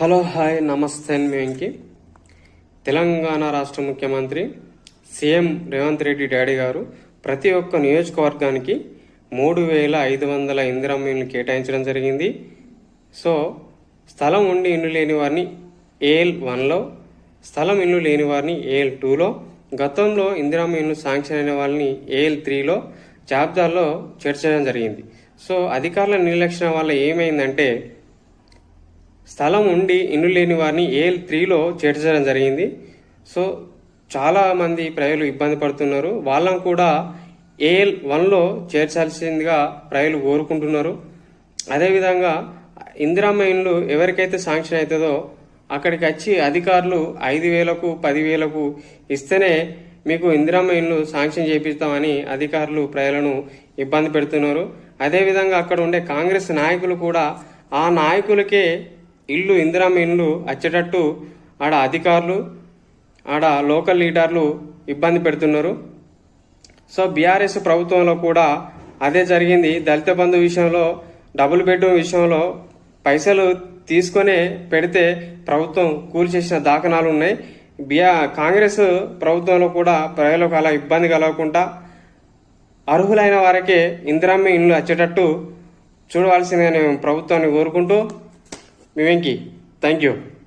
Hello hi నమస్తే అండి వెంకి తెలంగాణ రాష్ట్ర ముఖ్యమంత్రి సీఎం రేవంత్ రెడ్డి డాడీ గారు ప్రతి ఒక్క నియోజకవర్గానికి మూడు వేల ఐదు వందల ఇందిరమ్మలు కేటాయించడం జరిగింది. సో స్థలం ఉండి ఇల్లు లేని వారిని ఏఎల్ వన్లో స్థలం ఇల్లు లేని వారిని ఏఎల్ టూలో గతంలో ఇందిరమ్మ ఇల్లు శాంక్షన్ అయిన వాళ్ళని ఏఎల్ త్రీలో జాబితాలో చేర్చడం జరిగింది. సో అధికారుల నిర్లక్ష్యం వల్ల ఏమైందంటే స్థలం ఉండి ఇల్లు లేని వారిని ఏఎల్ త్రీలో చేర్చడం జరిగింది. సో చాలా మంది ప్రజలు ఇబ్బంది పడుతున్నారు. వాళ్ళం కూడా ఏఎల్ వన్లో చేర్చాల్సిందిగా ప్రజలు కోరుకుంటున్నారు. అదేవిధంగా ఇందిరామ్మ ఇండ్లు ఎవరికైతే శాంక్షన్ అవుతుందో అక్కడికి వచ్చి అధికారులు ఐదు వేలకు పదివేలకు ఇస్తేనే మీకు ఇందిరామ్మ ఇండ్లు శాంక్షన్ చేపిస్తామని అధికారులు ప్రజలను ఇబ్బంది పెడుతున్నారు. అదేవిధంగా అక్కడ ఉండే కాంగ్రెస్ నాయకులు కూడా ఆ నాయకులకే ఇల్లు ఇందిరామ్మ ఇండ్లు వచ్చేటట్టు ఆడ అధికారులు ఆడ లోకల్ లీడర్లు ఇబ్బంది పెడుతున్నారు. సో బీఆర్ఎస్ ప్రభుత్వంలో కూడా అదే జరిగింది. దళిత బంధు విషయంలో డబుల్ బెడ్రూమ్ విషయంలో పైసలు తీసుకొనే పెడితే ప్రభుత్వం కూల్చేసిన దాఖనాలు ఉన్నాయి. బిఆ కాంగ్రెస్ ప్రభుత్వంలో కూడా ప్రజలకు అలా ఇబ్బంది కలగకుండా అర్హులైన వారికే ఇందిరామ్మ ఇండ్లు వచ్చేటట్టు చూడవలసిందని ప్రభుత్వాన్ని కోరుకుంటూ Vivenki, thank you.